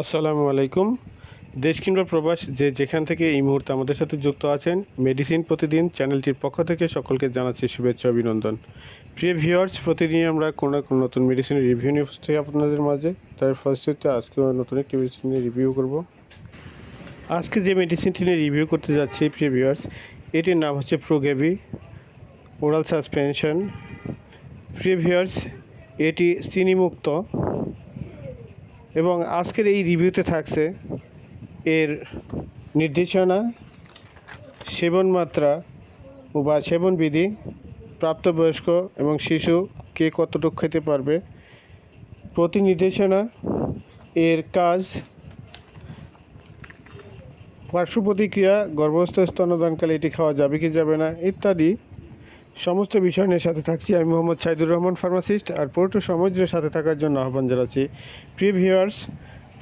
আসসালামু আলাইকুম। দেশ কিংবা প্রবাস যে যেখান থেকে এই মুহূর্তে আমাদের সাথে যুক্ত আছেন, মেডিসিন প্রতিদিন চ্যানেলটির পক্ষ থেকে সকলকে জানাচ্ছি শুভেচ্ছা, অভিনন্দন। প্রিয় ভিউয়ার্স প্রতিদিন আমরা কোনো না কোনো নতুন মেডিসিনের রিভিউ নিয়ে উপস্থিত আপনাদের মাঝে। তার ফার্স্ট আজকে নতুন একটি মেডিসিনের রিভিউ করব। আজকে যে মেডিসিনটি নিয়ে রিভিউ করতে যাচ্ছি, প্রিয় ভিউয়ার্স, এটির নাম হচ্ছে প্রোগেবি ওরাল সাসপেনশন। প্রিয় ভিউয়ার্স, এটি চিনিমুক্ত এবং আজকের এই রিভিউতে থাকছে এর নির্দেশনা, সেবন মাত্রা বা সেবন বিধি, প্রাপ্তবয়স্ক এবং শিশু কে কতটুকু খেতে পারবে, প্রতি নির্দেশনা, এর কাজ, পার্শ্ব প্রতিক্রিয়া গর্ভস্থ স্তনদানকালে এটি খাওয়া যাবে কি যাবে না, ইত্যাদি। সমস্ত বিষয় নিয়ে সাথে থাকছি আমি মোহাম্মদ সাইদুর রহমান ফার্মাসিস্ট আর পুরোটো সমুদ্রের সাথে থাকার জন্য আহ্বান জানাচ্ছি। প্রিয় viewers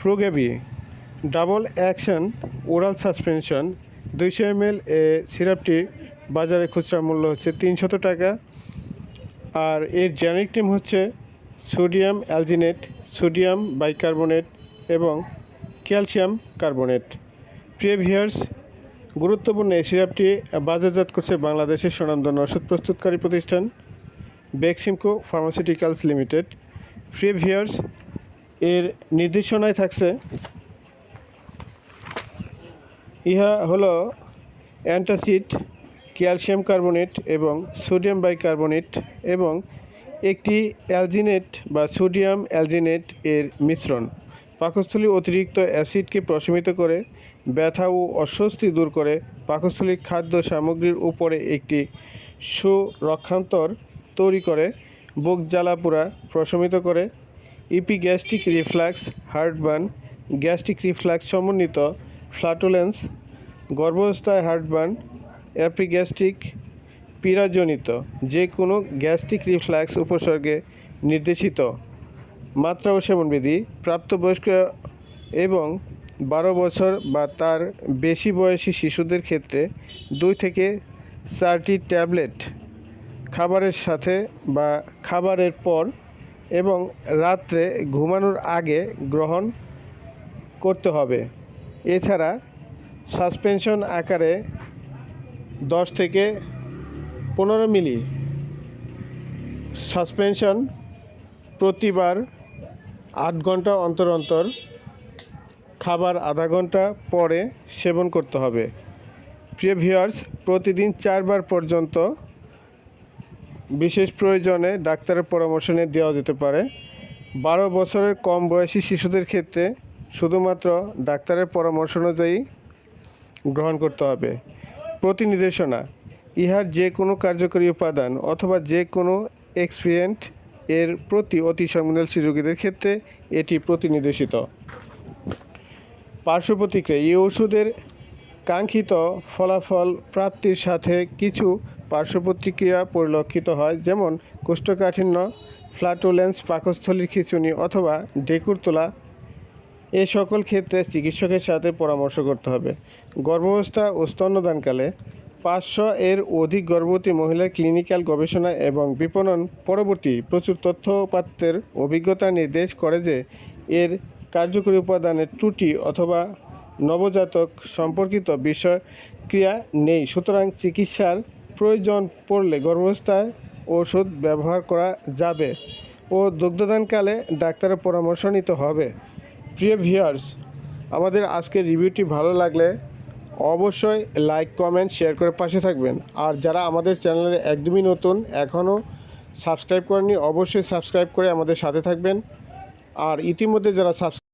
Progabi double action oral suspension দুইশো এম এল এ সিরাপটি বাজারে খুচরা মূল্য হচ্ছে তিনশত টাকা। আর এর জেনেরিক নেম হচ্ছে সোডিয়াম অ্যালজিনেট সোডিয়াম বাইকার্বনেট এবং ক্যালসিয়াম কার্বনেট প্রিয় গুরুত্বপূর্ণ এই সিরাপটি বাজারজাত করছে বাংলাদেশের স্বনামধন্য ওষুধ প্রস্তুতকারী প্রতিষ্ঠান বেক্সিমকো ফার্মাসিউটিক্যালস লিমিটেড। ফ্রি ভিয়ার্স এর নির্দেশনায় থাকছে, ইহা হলো অ্যান্টাসিড, ক্যালসিয়াম কার্বনেট এবং সোডিয়াম বাইকার্বনেট এবং একটি অ্যালজিনেট বা সোডিয়াম অ্যালজিনেট এর মিশ্রণ। পাকস্থলী অতিরিক্ত অ্যাসিডকে প্রশমিত করে ব্যথা ও অস্বস্তি দূর করে পাকস্থলীর খাদ্য সামগ্রীর উপরে একটি সুরক্ষান্তর তৈরি করে বুক জ্বালাপুরা প্রশমিত করে। Epigastric reflux, heartburn, gastric reflux সমন্বিত ফ্ল্যাটুলেন্স গর্ভাবস্থায় হার্টবার্ন, অ্যাপিগ্যাস্ট্রিক পীড়াজনিত, যে কোনো গ্যাস্ট্রিক রিফ্লাক্স উপসর্গে নির্দেশিত। মাত্রা ও সেবনবিধি প্রাপ্তবয়স্ক এবং বারো বছর বা তার বেশি বয়সী শিশুদের ক্ষেত্রে দুই থেকে চারটি ট্যাবলেট খাবারের সাথে বা খাবারের পর এবং রাত্রে ঘুমানোর আগে গ্রহণ করতে হবে। এছাড়া সাসপেনশন আকারে দশ থেকে পনেরো মিলি সাসপেনশন প্রতিবার আট ঘণ্টা অন্তর অন্তর খাবার আধা ঘণ্টা পরে সেবন করতে হবে। প্রিয় ভিউয়ার্স, প্রতিদিন চারবার পর্যন্ত বিশেষ প্রয়োজনে ডাক্তারের পরামর্শ নিয়ে দেওয়া যেতে পারে। বারো বছরের কম বয়সী শিশুদের ক্ষেত্রে শুধুমাত্র ডাক্তারের পরামর্শ অনুযায়ী গ্রহণ করতে হবে। প্রতি নির্দেশনা ইহার যে কোনো কার্যকরী উপাদান অথবা যে কোনো এক্সপিরিয়েন্ট এর প্রতি অতি সংবেদনশীল রোগীদের ক্ষেত্রে এটি প্রতিনির্দেশিত। পার্শ্ব প্রতিক্রিয়া, এই ওষুধের কাঙ্ক্ষিত ফলাফল প্রাপ্তির সাথে কিছু পার্শ্ব প্রতিক্রিয়া পরিলক্ষিত হয়, যেমন কোষ্ঠকাঠিন্য, ফ্ল্যাটুলেন্স, পাকস্থলীর খিঁচুনি অথবা ডেকুর তোলা। এ সকল ক্ষেত্রে চিকিৎসকের সাথে পরামর্শ করতে হবে। গর্ভাবস্থা ও স্তন্যদানকালে পাঁচশো এর অধিক গর্ভবতী মহিলার ক্লিনিক্যাল গবেষণা এবং বিপণন পরবর্তী প্রচুর তথ্য তথ্যপাত্রের অভিজ্ঞতা নির্দেশ করে যে এর কার্যকরী উপাদানের ত্রুটি অথবা নবজাতক সম্পর্কিত বিষয় ক্রিয়া নেই। সুতরাং চিকিৎসার প্রয়োজন পড়লে গর্ভাবস্থায় ওষুধ ব্যবহার করা যাবে ও দুগ্ধদানকালে ডাক্তারের পরামর্শ নিতে হবে। প্রিয় ভিউয়ার্স, আমাদের আজকের রিভিউটি ভালো লাগলে অবশ্যই লাইক কমেন্ট শেয়ার করে পাশে থাকবেন। আর যারা আমাদের চ্যানেলে একদমই নতুন, এখনও সাবস্ক্রাইব করেনি অবশ্যই সাবস্ক্রাইব করে আমাদের সাথে থাকবেন। আর ইতিমধ্যে যারা সাবস্ক্রাইব